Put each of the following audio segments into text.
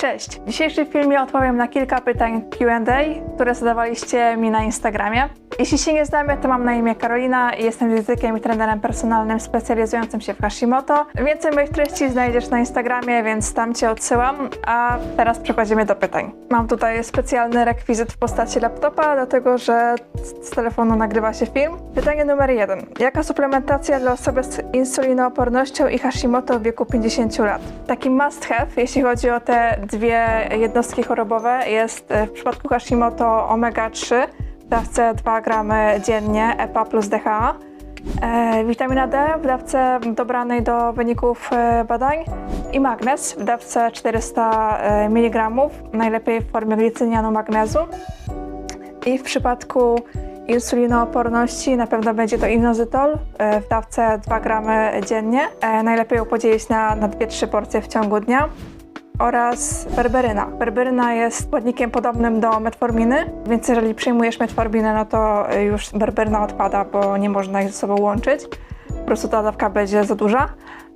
Cześć! W dzisiejszym filmie odpowiem na kilka pytań Q&A, które zadawaliście mi na Instagramie. Jeśli się nie znamy, to mam na imię Karolina i jestem dietetykiem i trenerem personalnym specjalizującym się w Hashimoto. Więcej moich treści znajdziesz na Instagramie, więc tam Cię odsyłam, a teraz przechodzimy do pytań. Mam tutaj specjalny rekwizyt w postaci laptopa, dlatego że z telefonu nagrywa się film. Pytanie numer jeden. Jaka suplementacja dla osoby z insulinoopornością i Hashimoto w wieku 50 lat? Taki must have, jeśli chodzi o te dwie jednostki chorobowe, jest e, w przypadku Hashimoto omega-3 w dawce 2 gramy dziennie EPA plus DHA. E, witamina D w dawce dobranej do wyników e, badań i magnez w dawce 400 e, mg, najlepiej w formie glicynianu magnezu. I w przypadku insulinooporności na pewno będzie to inozytol w dawce 2 gramy dziennie. Najlepiej ją podzielić na, na 2-3 porcje w ciągu dnia. Oraz berberyna. Berberyna jest składnikiem podobnym do metforminy, więc jeżeli przyjmujesz metforminę, no to już berberyna odpada, bo nie można ich ze sobą łączyć. Po prostu ta dawka będzie za duża.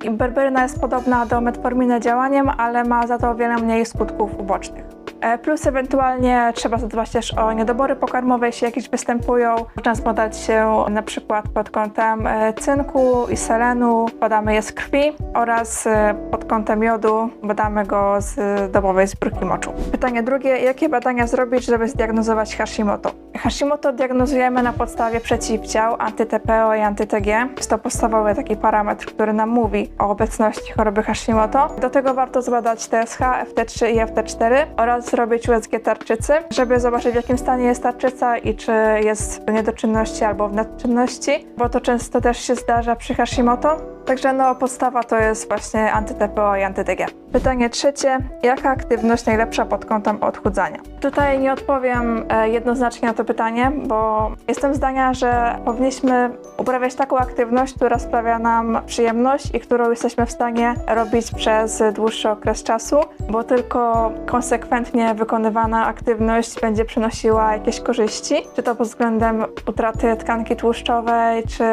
I berberyna jest podobna do metforminy działaniem, ale ma za to o wiele mniej skutków ubocznych. E, Plus ewentualnie trzeba zadbać też o niedobory pokarmowe, jeśli jakieś występują. Można zbadać się na przykład pod kątem e, cynku i selenu, badamy je z krwi oraz e, pod kątem jodu badamy go z domowej zbiórki moczu. Pytanie drugie, jakie badania zrobić, żeby zdiagnozować Hashimoto? Hashimoto diagnozujemy na podstawie przeciwciał anty-TPO i anty-TG. Jest to podstawowy taki parametr, który nam mówi o obecności choroby Hashimoto. Do tego warto zbadać TSH, FT3 i FT4 oraz zrobić USG tarczycy, żeby zobaczyć w jakim stanie jest tarczyca i czy jest w niedoczynności albo w nadczynności, bo to często też się zdarza przy Hashimoto. Także no, podstawa to jest właśnie anty-TPO i anty-TG. Pytanie trzecie. Jaka aktywność najlepsza pod kątem odchudzania? Tutaj nie odpowiem e, jednoznacznie na to pytanie, bo jestem zdania, że powinniśmy uprawiać taką aktywność, która sprawia nam przyjemność i którą jesteśmy w stanie robić przez dłuższy okres czasu, bo tylko konsekwentnie wykonywana aktywność będzie przynosiła jakieś korzyści, czy to pod względem utraty tkanki tłuszczowej, czy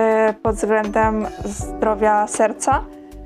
pod względem zdrowia serca.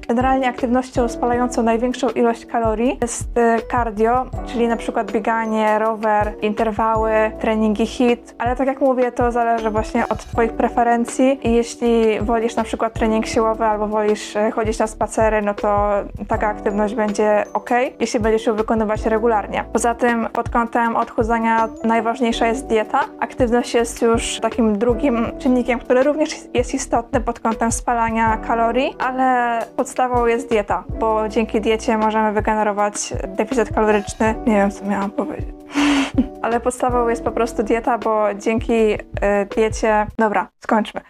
Generalnie aktywnością spalającą największą ilość kalorii jest y, cardio, czyli na przykład bieganie, rower, interwały, treningi HIIT, ale tak jak mówię, to zależy właśnie od Twoich preferencji i jeśli wolisz na przykład trening siłowy albo wolisz y, chodzić na spacery, no to taka aktywność będzie ok, jeśli będziesz ją wykonywać regularnie. Poza tym pod kątem odchudzania najważniejsza jest dieta. Aktywność jest już takim drugim czynnikiem, który również jest istotny pod kątem spalania kalorii, ale podstawą jest dieta, bo dzięki diecie możemy wygenerować deficyt kaloryczny. Nie wiem, co miałam powiedzieć. Ale podstawą jest po prostu dieta, bo dzięki y, diecie. Dobra, skończmy.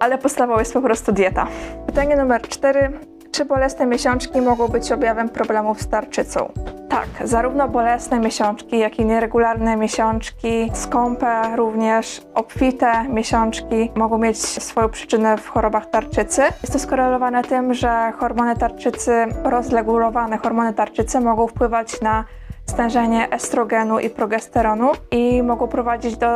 Ale podstawą jest po prostu dieta. Pytanie numer cztery. Czy bolesne miesiączki mogą być objawem problemów z tarczycą? Tak, zarówno bolesne miesiączki, jak i nieregularne miesiączki, skąpe również, obfite miesiączki mogą mieć swoją przyczynę w chorobach tarczycy. Jest to skorelowane tym, że hormony tarczycy, rozregulowane hormony tarczycy mogą wpływać na stężenie estrogenu i progesteronu i mogą prowadzić do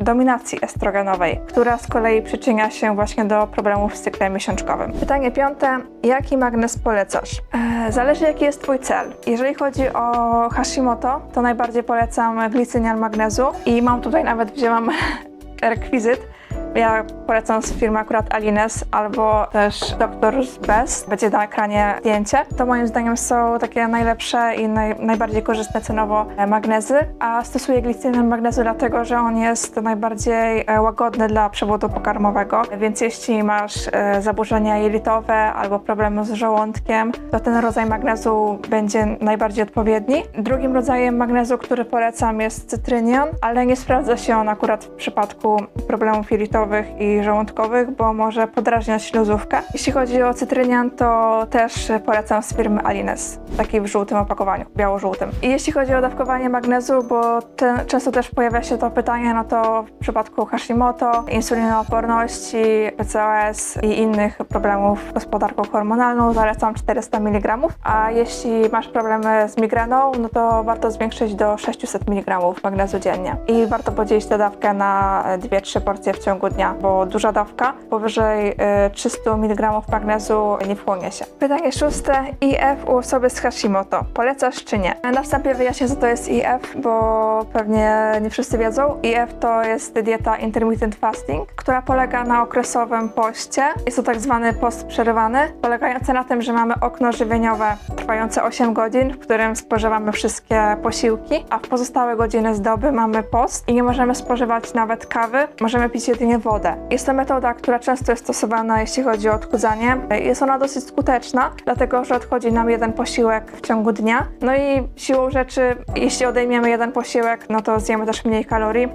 dominacji estrogenowej, która z kolei przyczynia się właśnie do problemów z cyklem miesiączkowym. Pytanie piąte. Jaki magnez polecasz? E, zależy jaki jest Twój cel. Jeżeli chodzi o Hashimoto, to najbardziej polecam glicynian magnezu i mam tutaj nawet wzięłam rekwizyt. Ja polecam z firmy akurat Alines albo też Doctor's Best. Będzie na ekranie zdjęcie. To moim zdaniem są takie najlepsze i naj, najbardziej korzystne cenowo magnezy. A stosuję glicynian magnezu dlatego, że on jest najbardziej e, łagodny dla przewodu pokarmowego. Więc jeśli masz e, zaburzenia jelitowe albo problemy z żołądkiem, to ten rodzaj magnezu będzie najbardziej odpowiedni. Drugim rodzajem magnezu, który polecam jest cytrynian, ale nie sprawdza się on akurat w przypadku problemów jelitowych i żołądkowych, bo może podrażniać śluzówkę. Jeśli chodzi o cytrynian, to też polecam z firmy Alines, taki w żółtym opakowaniu, biało-żółtym. I jeśli chodzi o dawkowanie magnezu, bo często też pojawia się to pytanie, no to w przypadku Hashimoto, insulinooporności, PCOS i innych problemów z gospodarką hormonalną zalecam 400 mg, a jeśli masz problemy z migreną, no to warto zwiększyć do 600 mg magnezu dziennie. I warto podzielić tę dawkę na 2-3 porcje w ciągu dnia. bo duża dawka powyżej y, 300 mg magnezu nie wchłonie się. Pytanie szóste. IF u osoby z Hashimoto. Polecasz czy nie? Na wstępie wyjaśnię, co to jest IF, bo pewnie nie wszyscy wiedzą. IF to jest dieta intermittent fasting, która polega na okresowym poście. Jest to tak zwany post przerywany, polegający na tym, że mamy okno żywieniowe trwające 8 godzin, w którym spożywamy wszystkie posiłki, a w pozostałe godziny z doby mamy post i nie możemy spożywać nawet kawy, możemy pić jedynie wodę. Jest to metoda, która często jest stosowana, jeśli chodzi o odchudzanie. Jest ona dosyć skuteczna, dlatego że odchodzi nam jeden posiłek w ciągu dnia. No i siłą rzeczy, jeśli odejmiemy jeden posiłek, no to zjemy też mniej kalorii.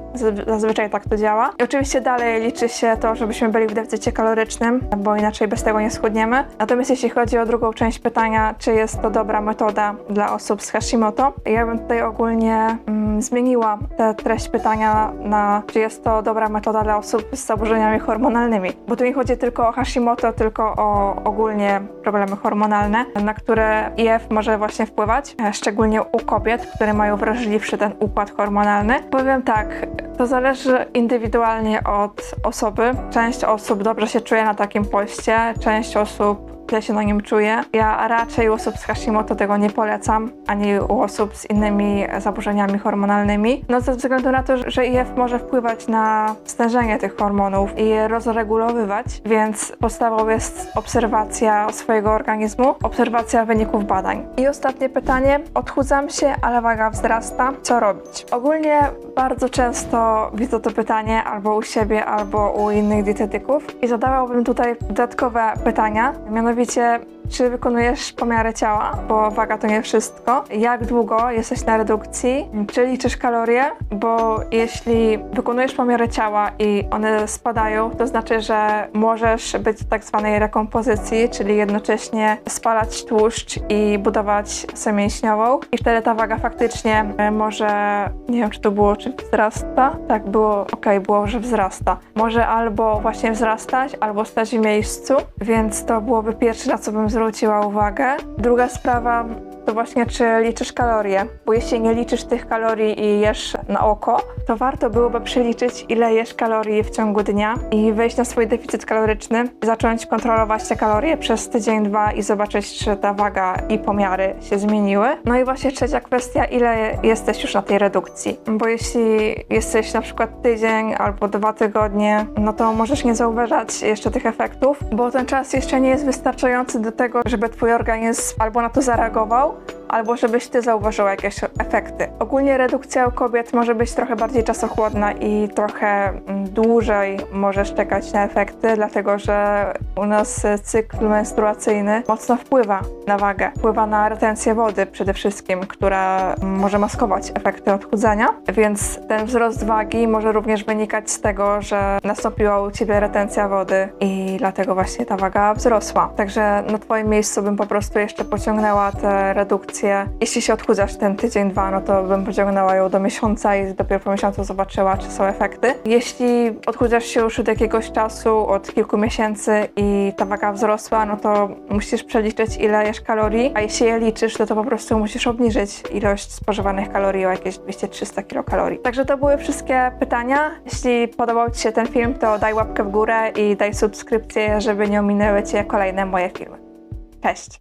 Zazwyczaj tak to działa. I oczywiście dalej liczy się to, żebyśmy byli w deficycie kalorycznym, bo inaczej bez tego nie schudniemy. Natomiast jeśli chodzi o drugą część pytania, czy jest to dobra metoda dla osób z Hashimoto, ja bym tutaj ogólnie mm, zmieniła tę treść pytania na, czy jest to dobra metoda dla osób z zaburzeniami hormonalnymi. Bo tu nie chodzi tylko o Hashimoto, tylko o ogólnie problemy hormonalne, na które IF może właśnie wpływać, e, szczególnie u kobiet, które mają wrażliwszy ten układ hormonalny. Powiem tak, to zależy indywidualnie od osoby. Część osób dobrze się czuje na takim poście, część osób źle się na nim czuje. Ja raczej u osób z Hashimoto tego nie polecam, ani u osób z innymi zaburzeniami hormonalnymi. No ze względu na to, że IF może wpływać na stężenie tych hormonów i je rozregulowywać, więc podstawą jest obserwacja swojego organizmu, obserwacja wyników badań. I ostatnie pytanie. Odchudzam się, ale waga wzrasta. Co robić? Ogólnie bardzo często widzę to pytanie albo u siebie, albo u innych dietetyków i zadawałbym tutaj dodatkowe pytania, mianowicie ведь э, czy wykonujesz pomiary ciała, bo waga to nie wszystko. Jak długo jesteś na redukcji? Czy liczysz kalorie? Bo jeśli wykonujesz pomiary ciała i one spadają, to znaczy, że możesz być w tak zwanej rekompozycji, czyli jednocześnie spalać tłuszcz i budować masę mięśniową. I wtedy ta waga faktycznie e, może, nie wiem czy to było, czy wzrasta? Tak, było, okej, było, że wzrasta. Może albo właśnie wzrastać, albo stać w miejscu, więc to byłoby pierwsze, na co bym zwróciła uwagę. Druga sprawa to właśnie, czy liczysz kalorie, bo jeśli nie liczysz tych kalorii i jesz na oko, to warto byłoby przeliczyć, ile jesz kalorii w ciągu dnia i wejść na swój deficyt kaloryczny, zacząć kontrolować te kalorie przez tydzień, dwa i zobaczyć, czy ta waga i pomiary się zmieniły. No i właśnie trzecia kwestia, ile jesteś już na tej redukcji, bo jeśli jesteś na przykład tydzień albo dwa tygodnie, no to możesz nie zauważać jeszcze tych efektów, bo ten czas jeszcze nie jest wystarczający do tego, żeby twój organizm albo na to zareagował, know albo żebyś ty zauważył jakieś efekty. Ogólnie redukcja u kobiet może być trochę bardziej czasochłodna i trochę mm, dłużej możesz czekać na efekty, dlatego że u nas cykl menstruacyjny mocno wpływa na wagę, wpływa na retencję wody przede wszystkim, która może maskować efekty odchudzania, więc ten wzrost wagi może również wynikać z tego, że nastąpiła u ciebie retencja wody i dlatego właśnie ta waga wzrosła. Także na twoim miejscu bym po prostu jeszcze pociągnęła tę Jeśli się odchudzasz ten tydzień, dwa, no to bym pociągnęła ją do miesiąca i dopiero po miesiącu zobaczyła, czy są efekty. Jeśli odchudzasz się już od jakiegoś czasu, od kilku miesięcy i ta waga wzrosła, no to musisz przeliczyć, ile jesz kalorii, a jeśli je liczysz, no to po prostu musisz obniżyć ilość spożywanych kalorii o jakieś 200-300 kilokalorii. Także to były wszystkie pytania. Jeśli podobał Ci się ten film, to daj łapkę w górę i daj subskrypcję, żeby nie ominęły Cię kolejne moje filmy. Cześć!